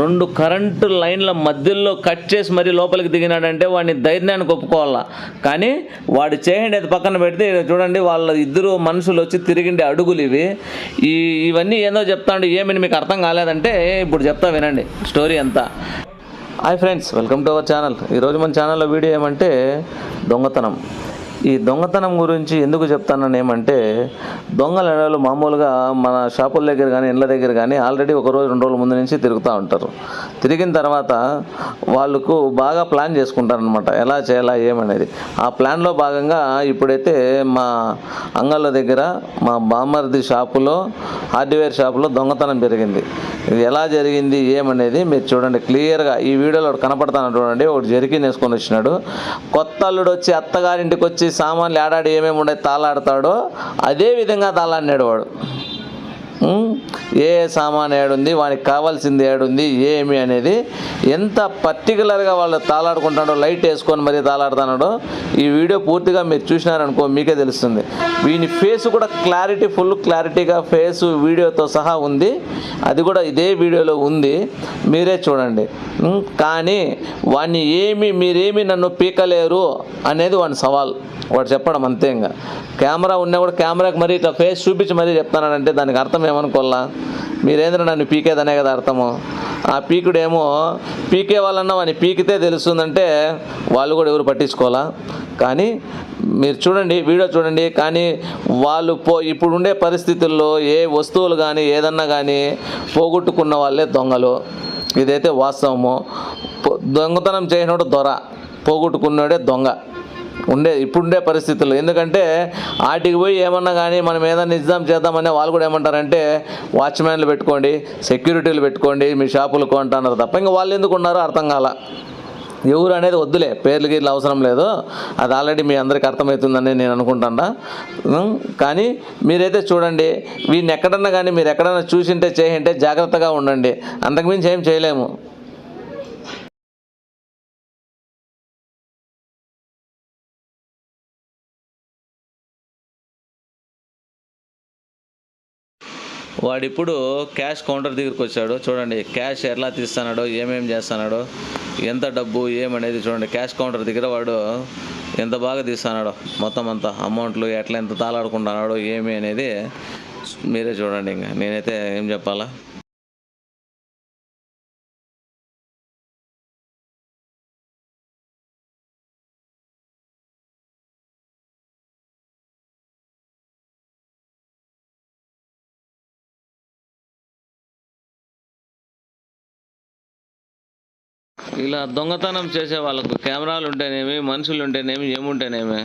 రెండు కరెంటు లైన్ల మధ్యలో కట్ చేసి మరీ లోపలికి దిగినాడంటే వాడిని ధైర్యానికి ఒప్పుకోవాలా. కానీ వాడు చేయండి అది పక్కన పెడితే చూడండి వాళ్ళ ఇద్దరు మనుషులు వచ్చి తిరిగిండే అడుగులు ఇవి. ఈ ఇవన్నీ ఏందో చెప్తాడు ఏమని మీకు అర్థం కాలేదంటే ఇప్పుడు చెప్తా వినండి స్టోరీ అంతా. Hi friends welcome to our channel ఈరోజు మన ఛానల్లో వీడియో ఏమంటే దొంగతనం. ఈ దొంగతనం గురించి ఎందుకు చెప్తానని ఏమంటే దొంగలు అనేవాళ్ళు మామూలుగా మన షాపుల దగ్గర కానీ ఇళ్ళ దగ్గర కానీ ఆల్రెడీ ఒక రోజు రెండు రోజుల ముందు నుంచి తిరుగుతూ ఉంటారు. తిరిగిన తర్వాత వాళ్ళకు బాగా ప్లాన్ చేసుకుంటారనమాట ఎలా చేయాలా ఏమనేది. ఆ ప్లాన్లో భాగంగా ఇప్పుడైతే మా అంగళ్ళ దగ్గర మా బామ్మర్ది షాపులో హార్డ్వేర్ షాపులో దొంగతనం జరిగింది. ఇది ఎలా జరిగింది ఏమనేది మీరు చూడండి క్లియర్గా. ఈ వీడియోలో ఒకటి కనపడతాను చూడండి ఒకటి జరిగి వేసుకొని వచ్చినాడు. కొత్త అల్లుడు వచ్చి అత్తగారింటికి వచ్చి సామాన్లు ఆడాడి ఏమేమి ఉండే తాళాడతాడో అదే విధంగా తాళాడినాడు వాడు. ఏ సామాన్ ఏడుంది వానికి కావాల్సింది ఏడుంది ఏమి అనేది ఎంత పర్టికులర్గా వాళ్ళు తాళాడుకుంటాడో లైట్ వేసుకొని మరీ తాళాడుతున్నాడో ఈ వీడియో పూర్తిగా మీరు చూసినారనుకో మీకే తెలుస్తుంది. వీని ఫేస్ కూడా క్లారిటీ ఫుల్ క్లారిటీగా ఫేస్ వీడియోతో సహా ఉంది. అది కూడా ఇదే వీడియోలో ఉంది. మీరే చూడండి. కానీ వాడిని ఏమి మీరేమి నన్ను పీకలేరు అనేది వాడి సవాల్. వాడు చెప్పడం అంతే ఇంకా కెమెరా ఉన్నా కూడా కెమెరాకి మరీ ఇట్లా ఫేస్ చూపించి మరీ చెప్తానంటే దానికి అర్థం ఏమనుకోవాలా? మీరేంద్ర నన్ను పీకేదనే కదా అర్థము. ఆ పీకుడేమో పీకే వాళ్ళన్నా వాని పీకితే తెలుస్తుందంటే వాళ్ళు కూడా ఎవరు పట్టించుకోవాలా? కానీ మీరు చూడండి వీడియో చూడండి కానీ వాళ్ళు పో ఇప్పుడు ఉండే పరిస్థితుల్లో ఏ వస్తువులు కానీ ఏదన్నా కానీ పోగొట్టుకున్న వాళ్ళే దొంగలు. ఇదైతే వాస్తవము. దొంగతనం చేయనోడు దొర పోగొట్టుకున్నాడే దొంగ. ఉండే ఇప్పుడుండే పరిస్థితుల్లో. ఎందుకంటే వాటికి పోయి ఏమన్నా కానీ మనం ఏదైనా నిజాం చేద్దామనే వాళ్ళు కూడా ఏమంటారంటే వాచ్మ్యాన్లు పెట్టుకోండి సెక్యూరిటీలు పెట్టుకోండి మీ షాపులు కొంటున్నారు తప్ప ఇంకా వాళ్ళు ఎందుకు ఉన్నారో అర్థం కాల. ఎవరు అనేది వద్దులే పేర్లు గీర్లు అవసరం లేదు. అది ఆల్రెడీ మీ అందరికీ అర్థమవుతుందని నేను అనుకుంటాను కానీ మీరైతే చూడండి వీడిని ఎక్కడన్నా కానీ మీరు ఎక్కడన్నా చూసింటే చేయంటే జాగ్రత్తగా ఉండండి. అంతకుమించి ఏం చేయలేము. వాడిప్పుడు క్యాష్ కౌంటర్ దగ్గరికి వచ్చాడు. చూడండి క్యాష్ ఎలా తీస్తున్నాడో ఏమేం చేస్తున్నాడో ఎంత డబ్బు ఏమనేది చూడండి. క్యాష్ కౌంటర్ దగ్గర వాడు ఎంత బాగా తీస్తున్నాడో మొత్తం అంతా అమౌంట్లు ఎట్లా ఎంత తాళాడుకుంటున్నాడో ఏమి అనేది మీరే చూడండి ఇంకా. నేనైతే ఏం చెప్పాలా? ఇలా దొంగతనం చేసే వాళ్ళకు కెమెరాలు ఉంటేనేమి మనుషులు ఉంటేనేమి ఏముంటేనేమి?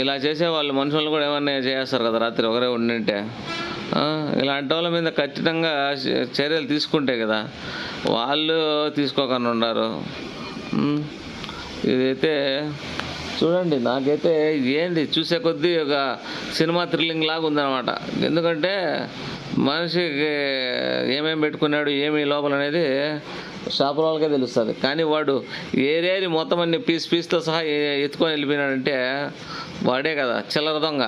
ఇలా చేసే వాళ్ళు మనుషులు కూడా ఏమన్నా చేస్తారు కదా రాత్రి ఒకరే ఉండింటే. ఇలాంటి వాళ్ళ మీద ఖచ్చితంగా చర్యలు తీసుకుంటే కదా వాళ్ళు తీసుకోకుండా ఉన్నారు ఇదైతే చూడండి నాకైతే ఏంది చూసే కొద్దీ ఒక సినిమా థ్రిల్లింగ్ లాగా ఉందన్నమాట. ఎందుకంటే మనిషికి ఏమేమి పెట్టుకున్నాడు ఏమి లోపల అనేది షాపుల వాళ్ళకే తెలుస్తుంది. కానీ వాడు ఏరియాని మొత్తం అన్ని పీస్ పీస్తో సహా ఎత్తుకొని వెళ్ళిపోయినాడంటే వాడే కదా చిల్లర దొంగ.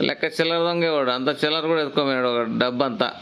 లెక్క చిల్లర దొంగే వాడు. అంత చిల్లర కూడా ఎత్తుకోపోయినాడు ఒక డబ్బంతా.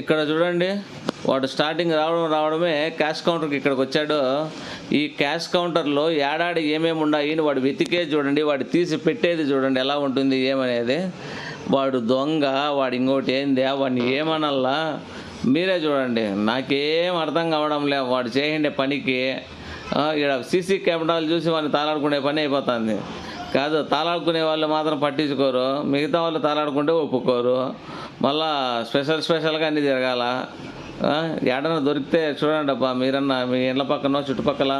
ఇక్కడ చూడండి వాడు స్టార్టింగ్ రావడం రావడమే క్యాష్ కౌంటర్కి ఇక్కడికి వచ్చాడు. ఈ క్యాష్ కౌంటర్లో ఏడాడి ఏమేమి ఉన్నాయి అని వాడు వెతికే చూడండి వాడు తీసి పెట్టేది చూడండి ఎలా ఉంటుంది ఏమనేది. వాడు దొంగ వాడు ఇంకోటి ఏంది వాడిని ఏమనల్లా మీరే చూడండి. నాకేం అర్థం కావడం లే వాడు చేయండి పనికి. ఇక్కడ సీసీ కెమెరాలు చూసి వాడిని తాళాడుకునే పని అయిపోతుంది. కాదు తాళాడుకునే వాళ్ళు మాత్రం పట్టించుకోరు. మిగతా వాళ్ళు తాళాడుకుంటే ఒప్పుకోరు. మళ్ళా స్పెషల్ స్పెషల్గా అన్నీ జరగాల. ఎడన దొరికితే చూడండి అబ్బా మీరన్నా మీ ఇళ్ళ పక్కన చుట్టుపక్కల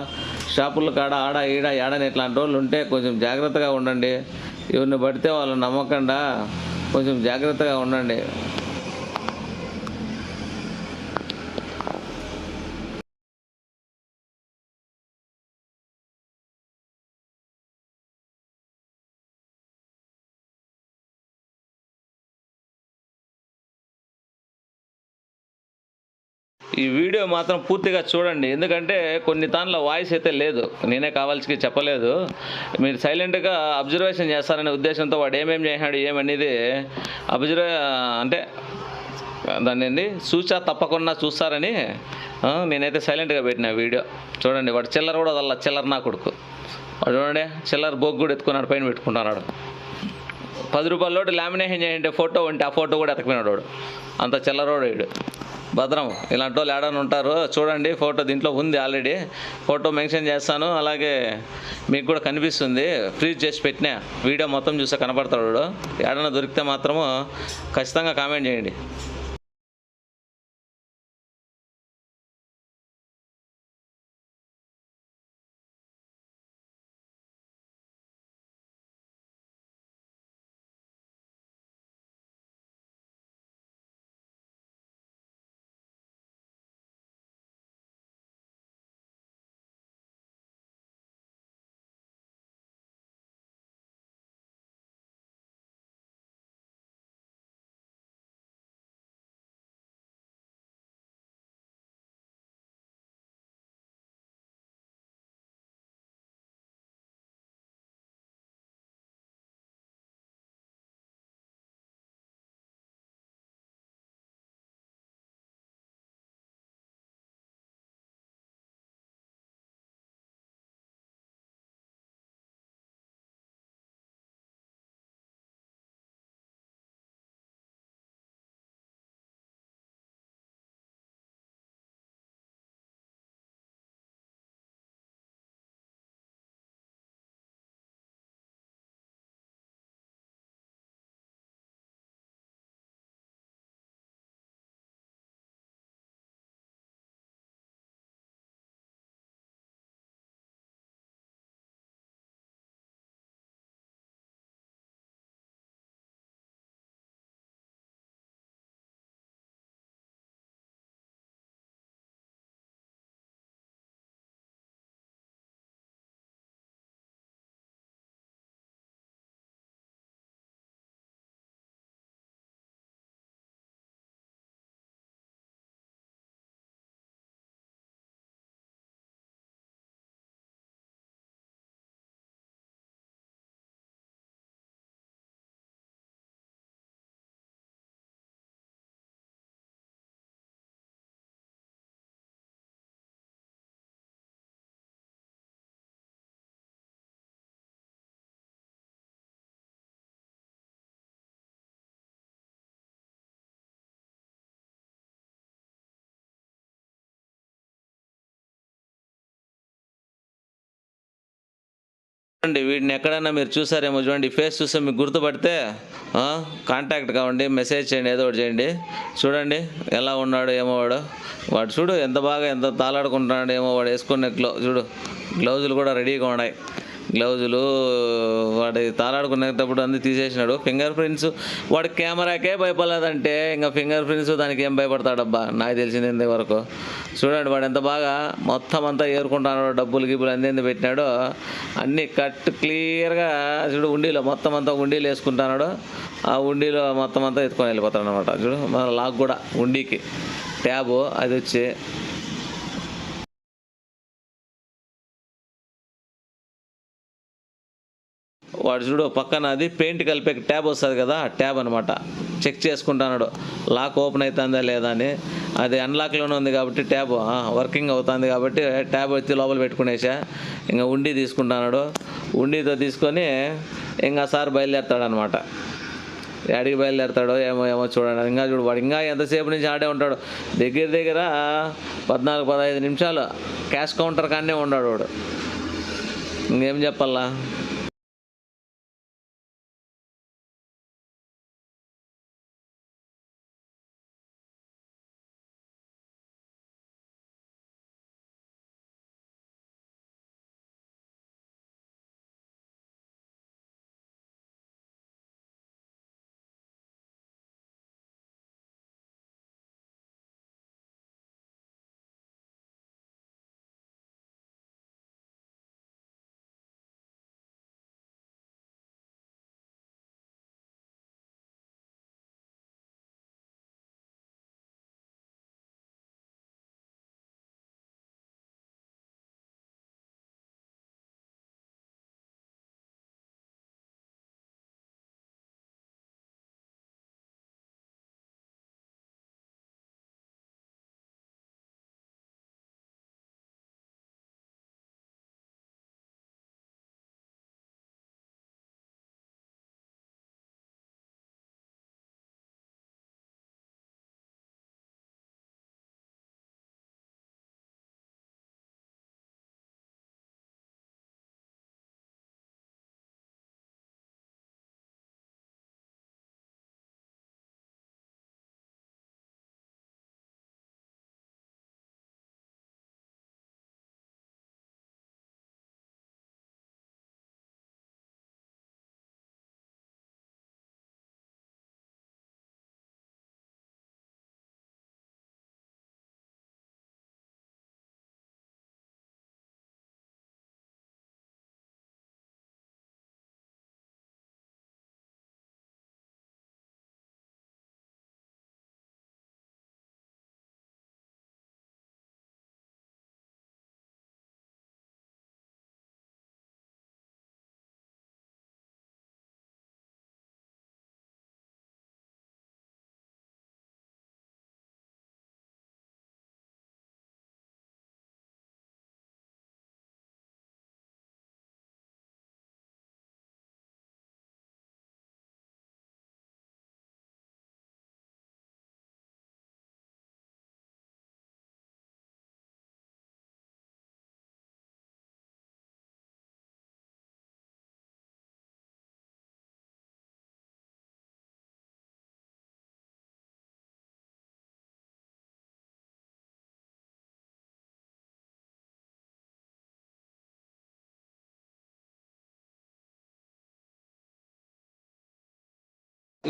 షాపుల కాడ ఆడ ఈడ ఏడని ఇట్లాంటి వాళ్ళు ఉంటే కొంచెం జాగ్రత్తగా ఉండండి. ఎవరిని పడితే వాళ్ళు నమ్మకుండా కొంచెం జాగ్రత్తగా ఉండండి. ఈ వీడియో మాత్రం పూర్తిగా చూడండి. ఎందుకంటే కొన్ని దానిలో వాయిస్ అయితే లేదు. నేనే కావాల్సి చెప్పలేదు. మీరు సైలెంట్గా అబ్జర్వేషన్ చేస్తారనే ఉద్దేశంతో వాడు ఏమేమి చేసినాడు ఏమనేది అబ్జర్వే అంటే దాన్ని ఏంది? చూసా తప్పకుండా చూస్తారని నేనైతే సైలెంట్గా పెట్టిన వీడియో. చూడండి వాడు చిల్లర కూడా వదల చిల్లర నా కొడుకు. వాడు చూడండి చిల్లర బొగ్గు కూడా ఎత్తుకున్నాడు పైన పెట్టుకుంటున్నాడు పది రూపాయల లోటు లామినేషన్ చేయండి ఫోటో ఉంటే ఆ ఫోటో కూడా ఎతకపోయినాడు వాడు. అంత చిల్లరోడు వీడు. భద్రం. ఇలాంటి వాళ్ళు ఏడని ఉంటారు. చూడండి ఫోటో దీంట్లో ఉంది ఆల్రెడీ. ఫోటో మెన్షన్ చేస్తాను. అలాగే మీకు కూడా కనిపిస్తుంది. ఫ్రీజ్ చేసి పెట్టినా. వీడియో మొత్తం చూస్తే కనపడతాడు ఎడన ఏడన్నా దొరికితే మాత్రము ఖచ్చితంగా కామెంట్ చేయండి. చూడండి వీడిని ఎక్కడైనా మీరు చూసారేమో చూడండి. ఫేస్ చూస్తే మీకు గుర్తుపడితే ఆ, కాంటాక్ట్ కావండి మెసేజ్ చేయండి ఏదో ఒకటి చేయండి. చూడండి ఎలా ఉన్నాడు ఏమో వాడు. వాడు చూడు ఎంత బాగా ఎంత తాలాడుకుంటున్నాడు ఏమో వాడు వేసుకునే గ్లో చూడు గ్లౌజులు కూడా రెడీగా ఉన్నాయి. గ్లౌజులు వాడి తాలాడుకునేటప్పుడు అన్ని తీసేసినాడు. ఫింగర్ ప్రింట్స్ వాడి కెమెరాకే భయపడలేదంటే ఇంకా ఫింగర్ ప్రింట్స్ దానికి ఏం భయపడతాడబ్బా? నాకు తెలిసింది ఇంత వరకు చూడండి వాడు ఎంత బాగా మొత్తం అంతా ఏరుకుంటున్నాడు డబ్బులు గిబ్బులు అన్ని పెట్టినాడు అన్నీ కట్ క్లియర్గా చూడు ఉండీలో మొత్తం అంతా ఉండీలు వేసుకుంటున్నాడు. ఆ ఉండీలో మొత్తం అంతా ఎత్తుకొని వెళ్ళిపోతాడు అనమాట చూడు మన లాక్ కూడా ఉండికి. ట్యాబు అది వచ్చి వాడు చూడు పక్కన అది పెయింట్ కలిపే ట్యాబ్ వస్తుంది కదా ఆ ట్యాబ్ అనమాట చెక్ చేసుకుంటున్నాడు లాక్ ఓపెన్ అవుతుందా లేదా అని. అది అన్లాక్లోనే ఉంది కాబట్టి ట్యాబ్ వర్కింగ్ అవుతుంది కాబట్టి ట్యాబ్ వచ్చి లోపల పెట్టుకునేసా. ఇంకా ఉండి తీసుకుంటున్నాడు ఉండితో తీసుకొని ఇంకా సార్ బయలుదేరుతాడనమాట యాడికి బయలుదేరుతాడో ఏమో ఏమో చూడండి. ఇంకా చూడు వాడు ఇంకా ఎంతసేపు నుంచి ఆడే ఉంటాడు. దగ్గర దగ్గర పద్నాలుగు పదహైదు నిమిషాలు క్యాష్ కౌంటర్ కానే ఉన్నాడు వాడు. ఇంకేం చెప్పాలా?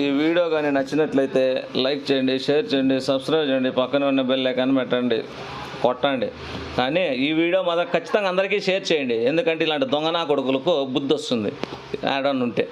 ఈ వీడియో కానీ నచ్చినట్లయితే లైక్ చేయండి షేర్ చేయండి సబ్స్క్రైబ్ చేయండి పక్కన ఉన్న బెల్ ఐకాన్ పెట్టండి కొట్టండి. కానీ ఈ వీడియో మాత్రం ఖచ్చితంగా అందరికీ షేర్ చేయండి. ఎందుకంటే ఇలాంటి దొంగనా కొడుకులకు బుద్ధి వస్తుంది. యాడ్ ఉంటే.